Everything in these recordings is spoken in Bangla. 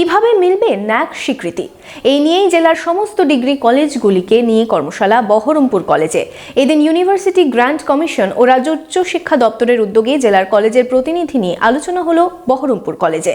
কীভাবে মিলবে ন্যাক স্বীকৃতি? এই নিয়েই জেলার সমস্ত ডিগ্রি কলেজগুলিকে নিয়ে কর্মশালা বহরমপুর কলেজে। এদিন ইউনিভার্সিটি গ্র্যান্ট কমিশন ও রাজ্য উচ্চ শিক্ষা দপ্তরের উদ্যোগে জেলার কলেজের প্রতিনিধি নিয়ে আলোচনা হলো বহরমপুর কলেজে।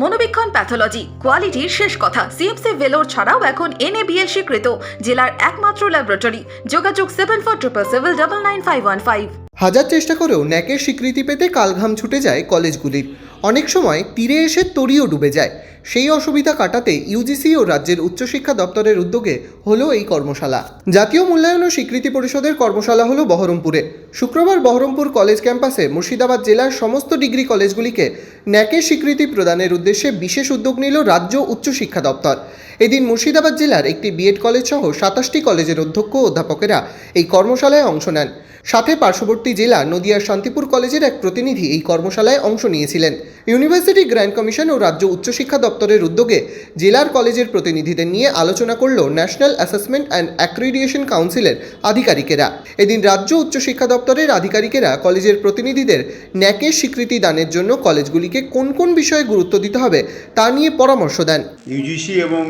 মনোবীক্ষণ প্যাথোলজি কোয়ালিটির শেষ কথা। সিএমসি ভেলোর ছাড়াও এখন এনএবিএল স্বীকৃত জেলার একমাত্র ল্যাবরেটরি যোগাযোগ seven four triple seven double nine five one five হাজার চেষ্টা করেও ন্যাকের স্বীকৃতি পেতে কালঘাম ছুটে যায় কলেজগুলির অনেক সময় তীরে এসে তরিও ডুবে যায়। সেই অসুবিধা কাটাতে ইউজিসি ও রাজ্যের উচ্চশিক্ষা দপ্তরের উদ্যোগে হলো এই কর্মশালা। জাতীয় মূল্যায়ন ও স্বীকৃতি পরিষদের কর্মশালা হলো বহরমপুরে। শুক্রবার বহরমপুর কলেজ ক্যাম্পাসে মুর্শিদাবাদ জেলার সমস্ত ডিগ্রি কলেজগুলিকে ন্যাকের স্বীকৃতি প্রদানের উদ্দেশ্যে বিশেষ উদ্যোগ নিল রাজ্য উচ্চশিক্ষা দপ্তর। এদিন মুর্শিদাবাদ জেলার একটি বিএড কলেজ সহ সাতাশটি কলেজের অধ্যক্ষ অধ্যাপকেরা এই কর্মশালায় অংশ নেন। সাথে পার্শ্ববর্তী জেলা নদিয়ার শান্তিপুর কলেজের এক প্রতিনিধি এই কর্মশালায় অংশ নিয়েছিলেন। ইউনিভার্সিটি গ্র্যান্ড কমিশন ও রাজ্য উচ্চশিক্ষা দপ্তরের উদ্যোগে জেলার কলেজের প্রতিনিধিদের নিয়ে আলোচনা করল ন্যাশনাল অ্যাসেসমেন্ট অ্যান্ড অ্যাক্রিডিয়েশন কাউন্সিলের আধিকারিকেরা। এদিন রাজ্য উচ্চশিক্ষা দপ্তরের আধিকারিকেরা কলেজের প্রতিনিধিদের ন্যাকের স্বীকৃতি দানের জন্য কলেজগুলিকে কোন কোন বিষয়ে গুরুত্ব দিতে হবে তা নিয়ে পরামর্শ দেন। ইউজিসি এবং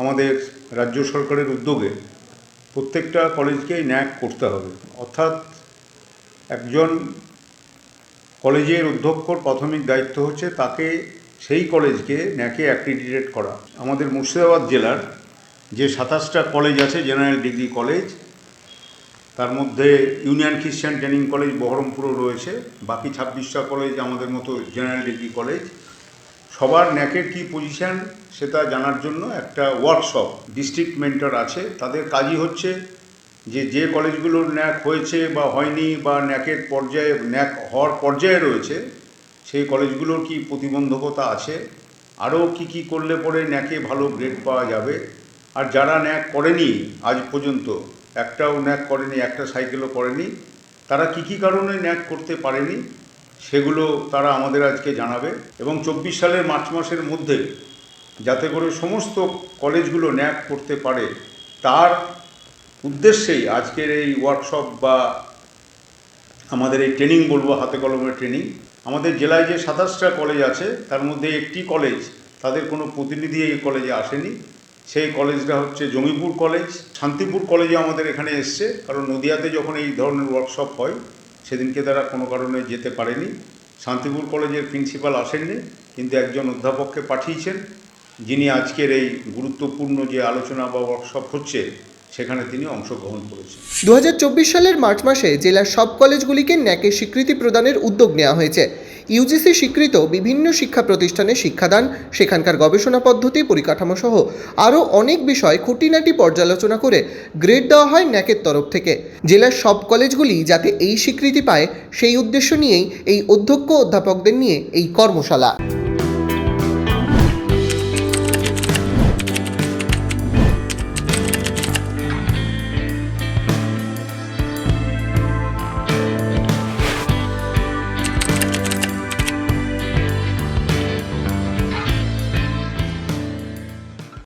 আমাদের রাজ্য সরকারের উদ্যোগে প্রত্যেকটা কলেজকে ন্যাক করতে হবে। অর্থাৎ একজন কলেজের অধ্যক্ষর প্রাথমিক দায়িত্ব হচ্ছে তাকে সেই কলেজকে ন্যাকে অ্যাক্রিডিটেট করা। আমাদের মুর্শিদাবাদ জেলার যে সাতাশটা কলেজ আছে, জেনারেল ডিগ্রি কলেজ তার মধ্যে ইউনিয়ন খ্রিস্টান ট্রেনিং কলেজ বহরমপুরও রয়েছে, বাকি ছাব্বিশটা কলেজ আমাদের মতো জেনারেল ডিগ্রি কলেজ। সবার ন্যাকের কি পজিশন সেটা জানার জন্য একটা ওয়ার্কশপ ডিস্ট্রিক্ট মেন্টর আছে। তাদের কাজই হচ্ছে যে যে কলেজগুলোর ন্যাক হয়েছে বা হয়নি বা ন্যাকের পর্যায়ে, ন্যাক হওয়ার পর্যায়ে রয়েছে, সেই কলেজগুলোর কি প্রতিবন্ধকতা আছে? আরও কি কি করলে পরে ন্যাকে ভালো গ্রেড পাওয়া যাবে? আর যারা ন্যাক করেনি আজ পর্যন্ত একটাও ন্যাক করেনি, একটা সাইকেলও করেনি। তারা কি কি কারণে ন্যাক করতে পারেনি, সেগুলো তারা আমাদের আজকে জানাবে। এবং চব্বিশ সালের মার্চ মাসের মধ্যে যাতে করে সমস্ত কলেজগুলো ন্যাক করতে পারে, তার উদ্দেশ্যেই আজকের এই ওয়ার্কশপ বা আমাদের এই ট্রেনিং বলব, হাতে কলমের ট্রেনিং আমাদের জেলায় যে সাতাশটা কলেজ আছে, তার মধ্যে একটি কলেজ তাদের কোনো প্রতিনিধি এই কলেজে আসেনি। সেই কলেজটা হচ্ছে জমিপুর কলেজ। শান্তিপুর কলেজে আমাদের এখানে এসছে, কারণ নদিয়াতে যখন এই ধরনের ওয়ার্কশপ হয়, সেদিনকে তারা কোনো কারণে যেতে পারেনি। শান্তিপুর কলেজের প্রিন্সিপাল আসেননি, কিন্তু একজন অধ্যাপককে পাঠিয়েছেন। যিনি আজকের এই গুরুত্বপূর্ণ যে আলোচনা বা ওয়ার্কশপ হচ্ছে, সেখানে তিনি অংশগ্রহণ করেছেন। দু হাজার চব্বিশ সালের মার্চ মাসে জেলার সব কলেজগুলিকে ন্যাকের স্বীকৃতি প্রদানের উদ্যোগ নেওয়া হয়েছে। ইউজিসি স্বীকৃত বিভিন্ন শিক্ষা প্রতিষ্ঠানে শিক্ষাদান, সেখানকার গবেষণা পদ্ধতি, পরিকাঠামো সহ আরও অনেক বিষয় খুঁটিনাটি পর্যালোচনা করে গ্রেড দেওয়া হয় ন্যাকের তরফ থেকে। জেলার সব কলেজগুলি যাতে এই স্বীকৃতি পায়, সেই উদ্দেশ্য নিয়েই এই অধ্যক্ষ অধ্যাপকদের নিয়ে এই কর্মশালা।